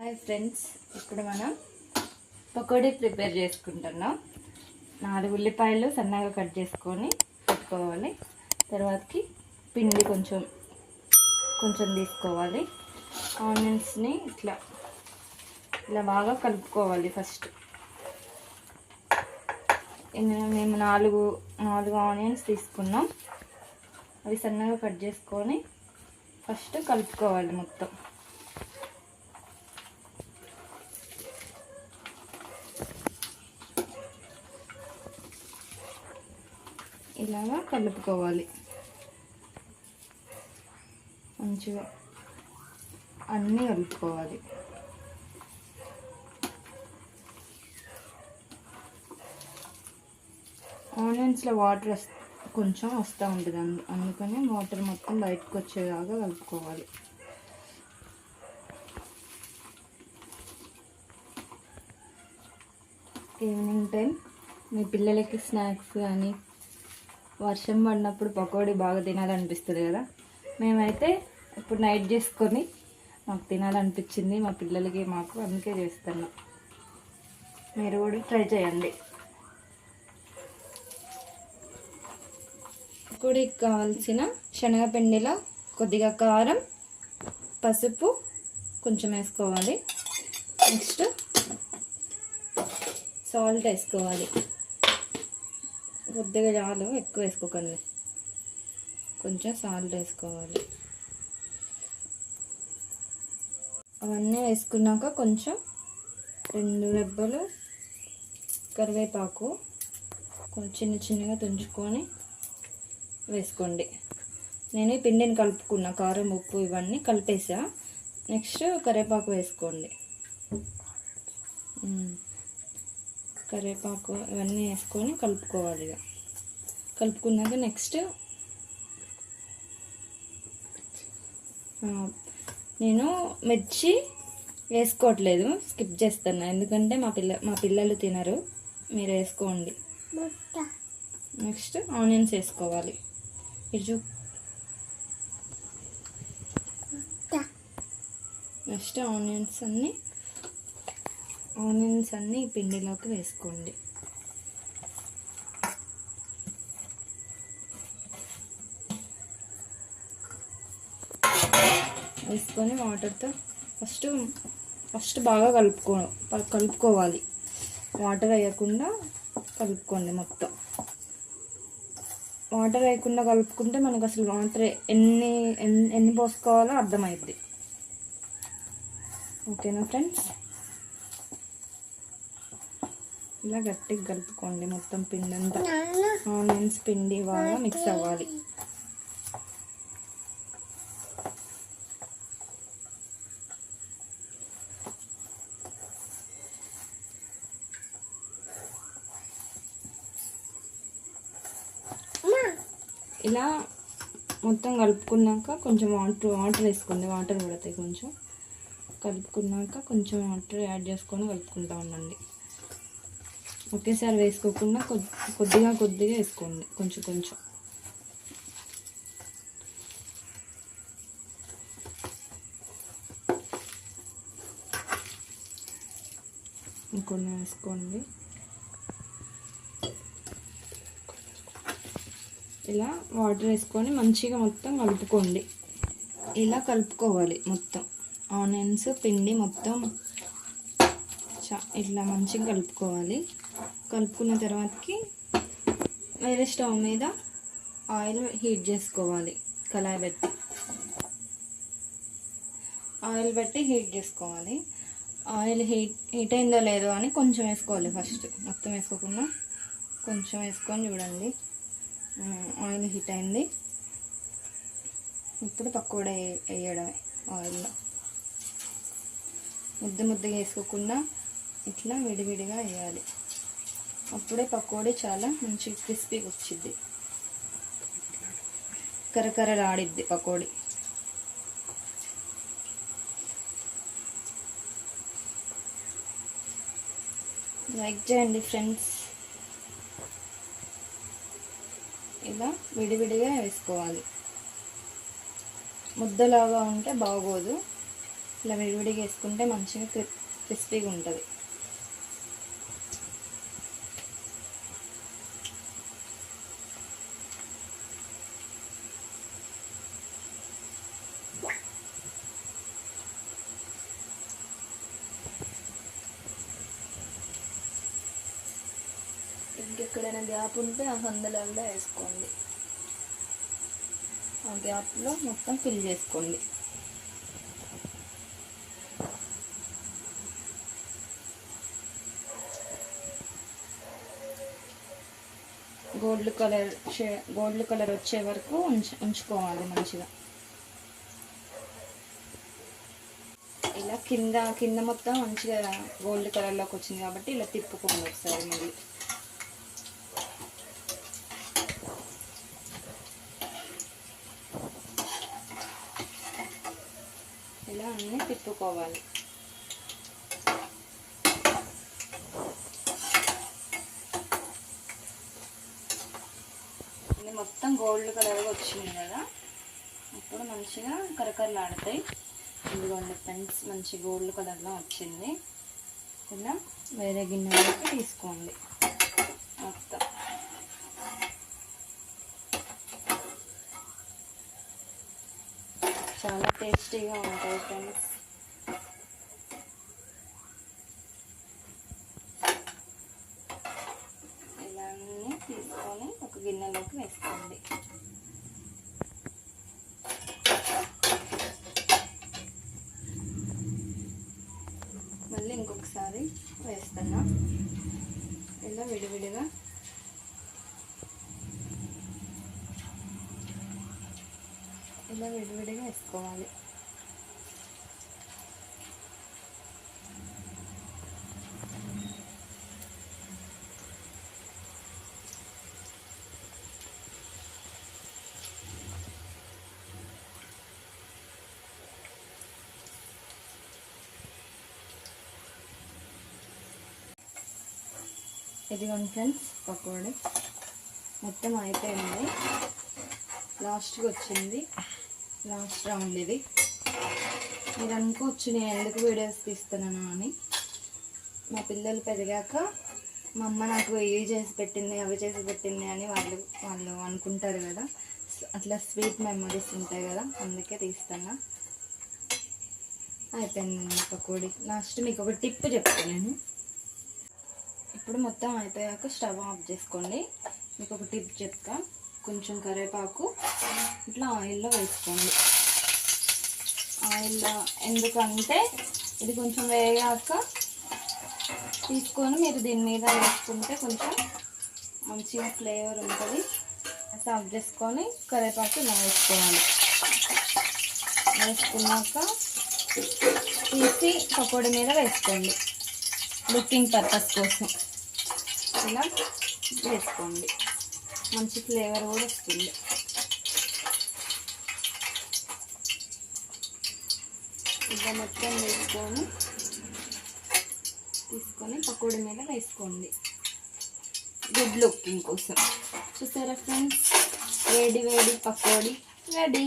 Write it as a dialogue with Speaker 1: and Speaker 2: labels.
Speaker 1: Hi friends ఇప్పుడు మనం pakodi prepare చేసుకుంటున్నాం. నాలుగు ఉల్లిపాయలు సన్నగా కట్ చేసుకొని పెట్టుకోవాలి. తర్వాతకి పిండి కొంచెం కొంచెం తీసుకోవాలి. ఆనియన్స్ని ఇట్లా ఇలా బాగా కలుపుకోవాలి ఫస్ట్. మేము నాలుగు నాలుగు ఆనియన్స్ తీసుకున్నాం. అవి సన్నగా కట్ చేసుకొని ఫస్ట్ కలుపుకోవాలి మొత్తం. ఇలాగా కలుపుకోవాలి. మంచిగా అన్నీ కలుపుకోవాలి. ఆనియన్స్లో వాటర్ కొంచెం వస్తూ ఉంటుంది. అందుకని వాటర్ మొత్తం బయటకు వచ్చేలాగా కలుపుకోవాలి. ఈవినింగ్ టైం మీ పిల్లలకి స్నాక్స్ కానీ వర్షం పడినప్పుడు పకోడీ బాగా తినాలనిపిస్తుంది కదా. మేమైతే ఇప్పుడు నైట్ చేసుకొని మాకు తినాలనిపించింది మా పిల్లలకి మాకు అందుకే చేస్తున్నాం. మీరు కూడా ట్రై చేయండి. పకోడీకి కావాల్సిన శనగపిండిలో కొద్దిగా కారం పసుపు కొంచెం వేసుకోవాలి. నెక్స్ట్ సాల్ట్ వేసుకోవాలి. కొద్దిగా చాలు ఎక్కువ వేసుకోకండి. కొంచెం సాల్ట్ వేసుకోవాలి. అవన్నీ వేసుకున్నాక కొంచెం రెండు రెబ్బలు కరివేపాకు కొంచెం చిన్న చిన్నగా తుంచుకొని వేసుకోండి. నేను ఈ పిండిని కలుపుకున్న కారం ఉప్పు ఇవన్నీ కలిపేసా. నెక్స్ట్ కరివేపాకు వేసుకోండి. కరివేపాకు ఇవన్నీ వేసుకొని కలుపుకోవాలి ఇక. కలుపుకున్నాక నెక్స్ట్ నేను మిర్చి వేసుకోవట్లేదు స్కిప్ చేస్తున్నా. ఎందుకంటే మా పిల్ల మా పిల్లలు తినరు. మీరు వేసుకోండి. నెక్స్ట్ ఆనియన్స్ వేసుకోవాలి. చూ నెక్స్ట్ ఆనియన్స్ అన్నీ ఆనియన్స్ అన్నీ పిండిలోకి వేసుకోండి. వేసుకొని వాటర్తో ఫస్ట్ ఫస్ట్ బాగా కలుపుకో కలుపుకోవాలి. వాటర్ వేయకుండా కలుపుకోండి మొత్తం. వాటర్ వేయకుండా కలుపుకుంటే మనకు అసలు వాటర్ ఎన్ని ఎన్ని ఎన్ని పోసుకోవాలో అర్థమైద్ది ఓకేనా ఫ్రెండ్స్? ఇలా గట్టిగా కలుపుకోండి మొత్తం పిండి అంతా ఆనియన్స్ పిండి బాగా మిక్స్ అవ్వాలి. ఇలా మొత్తం కలుపుకున్నాక కొంచెం వాటర్ వాటర్ వేసుకోండి. వాటర్ పడతాయి కొంచెం. కలుపుకున్నాక కొంచెం వాటర్ యాడ్ చేసుకొని కలుపుకుంటా ఉండండి. ఒకేసారి వేసుకోకుండా కొద్ది కొద్దిగా కొద్దిగా వేసుకోండి. కొంచెం కొంచెం. ఇంకొన్ని వేసుకోండి. ఇలా వాటర్ వేసుకొని మంచిగా మొత్తం కలుపుకోండి. ఇలా కలుపుకోవాలి మొత్తం. ఆనియన్స్ పిండి మొత్తం చా ఇట్లా మంచిగా కలుపుకోవాలి. కలుపుకున్న తర్వాతకి వేరే స్టవ్ మీద ఆయిల్ హీట్ చేసుకోవాలి కళాయి పెట్టి. ఆయిల్ పెట్టి హీట్ చేసుకోవాలి. ఆయిల్ హీట్ హీట్ అయిందో లేదో అని కొంచెం వేసుకోవాలి ఫస్ట్. మొత్తం వేసుకోకుండా కొంచెం వేసుకొని చూడండి. ఆయిల్ హీట్ అయింది. ఇప్పుడు పకోడా వేయడమే ఆయిల్లో. ముద్ద ముద్దగా వేసుకోకుండా ఇట్లా విడివిడిగా వేయాలి. అప్పుడే పకోడీ చాలా మంచి క్రిస్పీగా వచ్చింది కరకరలాడిద్ది పకోడీ. లైక్ చేయండి ఫ్రెండ్స్. ఇలా విడివిడిగా వేసుకోవాలి. ముద్దలాగా ఉంటే బాగోదు. ఇలా విడివిడిగా వేసుకుంటే మంచిగా క్రిస్పీగా ఉంటుంది. ఇంకెక్కడైనా గ్యాప్ ఉంటే ఆ సందులలో వేసుకోండి. ఆ గ్యాప్లో మొత్తం ఫిల్ చేసుకోండి. గోల్డ్ కలర్ గోల్డ్ కలర్ వచ్చే వరకు ఉంచు ఉంచుకోవాలి మంచిగా. ఇలా కింద కింద మొత్తం మంచిగా గోల్డ్ కలర్లోకి వచ్చింది కాబట్టి ఇలా తిప్పుకోండి ఒకసారి మళ్ళీ ఇలా అన్నీ ఇది మొత్తం గోల్డ్ కలర్గా వచ్చింది కదా ఇప్పుడు మంచిగా కరకరలాడతాయి. ఇదిగోండి ఫ్రెండ్స్ మంచి గోల్డ్ కలర్లో వచ్చింది. ఇలా వేరే గిన్నెలోకి తీసుకోండి. మొత్తం. చాలా టేస్టీగా ఉంటాయి ఫ్రెండ్స్ ఇలా అన్నీ తీసుకొని ఒక గిన్నెలోకి వేసుకోండి మళ్ళీ ఇంకొకసారి వేస్తున్నా ఇలా విడివిడిగా ఇలా విడివిడిగా వేసుకోవాలి. ఇదిగోండి ఫ్రెండ్స్ పకోడీ. మొత్తం అయిపోయింది. లాస్ట్కి వచ్చింది. లాస్ట్ రౌండ్ ఇది. మీరు అనుకోవచ్చు నేను ఎందుకు వీడియోస్ తీస్తున్నాను అని. మా పిల్లలు పెరిగాక మా అమ్మ నాకు ఇవి చేసి పెట్టింది అవి చేసి పెట్టింది అని వాళ్ళు వాళ్ళు అనుకుంటారు కదా. అట్లా స్వీట్ మెమరీస్ ఉంటాయి కదా అందుకే తీస్తున్నా. అయిపోయింది పకోడీ. లాస్ట్ మీకు ఒక టిప్ చెప్తాను నేను. ఇప్పుడు మొత్తం అయిపోయాక స్టవ్ ఆఫ్ చేసుకోండి. మీకు ఒక టిప్ చెప్తాను కొంచెం కరివేపాకు ఇట్లా ఆయిల్లో వేసుకోండి. ఆయిల్లో ఎందుకంటే ఇది కొంచెం వేగాక తీసుకొని మీరు దీని మీద వేసుకుంటే కొంచెం మంచిగా ఫ్లేవర్ ఉంటుంది. సాఫ్ చేసుకొని కరివేపాకు ఇలా వేసుకోవాలి. వేసుకున్నాక తీసి పకోడీ మీద వేసుకోండి. లుకింగ్ పర్పస్ కోసం. ఇలా వేసుకోండి. మంచి ఫ్లేవర్ కూడా వస్తుంది. ఇలా మొత్తం వేసుకొని తీసుకొని పకోడీ మీద వేసుకోండి. గుడ్ లుకింగ్ కోసం చూసారా ఫ్రెండ్స్ వేడి వేడి పకోడీ. రెడీ